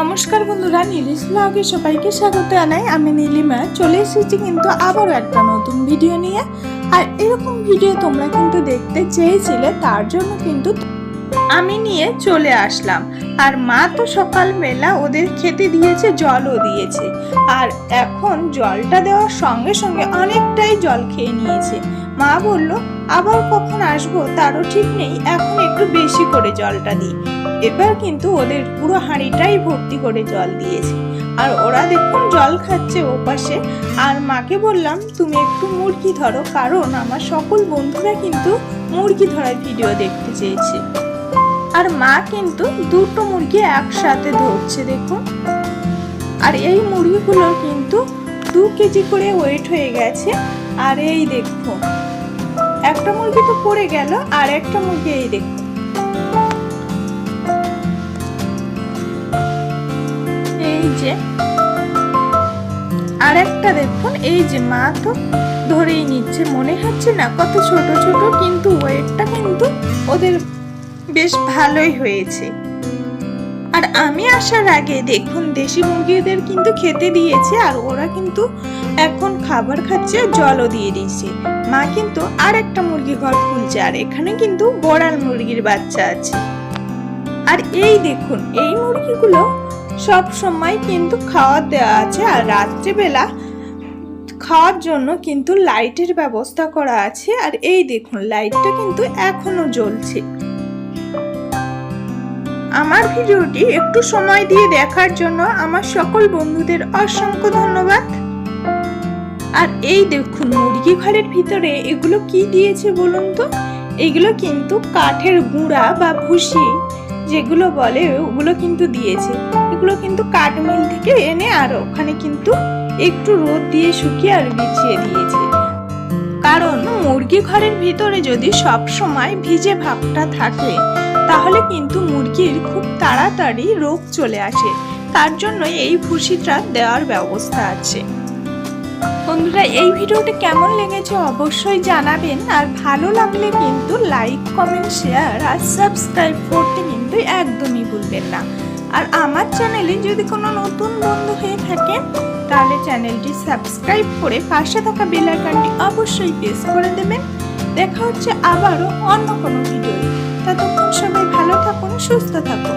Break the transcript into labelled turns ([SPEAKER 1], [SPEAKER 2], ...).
[SPEAKER 1] নমস্কার বন্ধুরা নীলিশ ব্লগে সবাইকে স্বাগত জানাই। আমি নীলিমা, চলে এসেছি কিন্তু আবারও একটা নতুন ভিডিও নিয়ে। আর এরকম ভিডিও তোমরা কিন্তু দেখতে চেয়েছিলে, তার জন্য কিন্তু আমি নিয়ে চলে আসলাম। আর মা তো সকালবেলা ওদের খেতে দিয়েছে, জলও দিয়েছে। আর এখন জলটা দেওয়ার সঙ্গে সঙ্গে অনেকটাই জল খেয়ে নিয়েছে। মা বলল, আবার কখন আসব? তারও ঠিক নেই। এখন একটু বেশি করে জলটা দিই। এবার কিন্তু ওদের পুরো হাঁড়িটাই ভর্তি করে জল দিয়েছে। আর ওরা দেখুন জল খাচ্ছে ওপাশে। আর মাকে বললাম, তুমি একটু মুরগি ধরো। কারণ আমার সকল বন্ধুরা কিন্তু মুরগি ধরার ভিডিও দেখতে চেয়েছে। আর মা কিন্তু দুটো মুরগি একসাথে ধরছে, দেখুন। আর এই মুরগিগুলোর কিন্তু দু কেজি করে ওয়েট হয়ে গেছে। আর এই দেখুন, একটা মুরগি তো পড়ে গেল, আর একটা মুরগি এই দেখুন। এই যে, আর একটা দেখুন, এই যে মা তো ধরেই নিচ্ছে। মনে হচ্ছে না কত ছোট ছোট, কিন্তু ওয়েটটা কিন্তু ওদের বেশ ভালোই হয়েছে। আর আমি আসার আগে দেখুন, দেশি মুরগিদের কিন্তু খেতে দিয়েছে, আর ওরা কিন্তু এখন খাবার খাচ্ছে জলও দিয়ে দিয়েছে। মা কিন্তু আর একটা মুরগি ঘর খুলছে, আর এখানে কিন্তু বড়াল মুরগির বাচ্চা আছে। আর এই দেখুন, এই মুরগিগুলো সব সময় কিন্তু খাওয়ার দেওয়া আছে, আর রাত্রেবেলা খাওয়ার জন্য কিন্তু লাইটের ব্যবস্থা করা আছে। আর এই দেখুন, লাইটটা কিন্তু এখনও জ্বলছে। আমার ভিডিওটি একটু সময় দিয়ে দেখার জন্য আমার সকল বন্ধুদের অসংখ্য ধন্যবাদ। আর এই দেখুন, মুরগি ঘরের ভিতরে এগুলো কি দিয়েছে বলুন তো? এগুলো কিন্তু কাঠের গুঁড়া বা ভুসি, যেগুলো বলে ওগুলো কিন্তু দিয়েছে। এগুলো কিন্তু কাঠমিল থেকে এনে আর ওখানে কিন্তু একটু রোদ দিয়ে শুকিয়ে আর বিছিয়ে দিয়েছে। কারণ মুরগি ঘরের ভিতরে যদি সব সময় ভিজে ভাবটা থাকে তাহলে কিন্তু মুরগির খুব তাড়াতাড়ি রোগ চলে আসে। তার জন্য এই ভুসিটা দেওয়ার ব্যবস্থা আছে। বন্ধুরা, এই ভিডিওটি কেমন লেগেছে অবশ্যই জানাবেন। আর ভালো লাগলে কিন্তু লাইক, কমেন্ট, শেয়ার আর সাবস্ক্রাইব করতে কিন্তু একদমই ভুলবেন না। আর আমার চ্যানেলে যদি কোনো নতুন বন্ধু হয়ে থাকেন তাহলে চ্যানেলটি সাবস্ক্রাইব করে পাশে থাকা বেল অবশ্যই প্রেস করে দেবেন। দেখা হচ্ছে আবারও অন্য সুস্থ থাকুন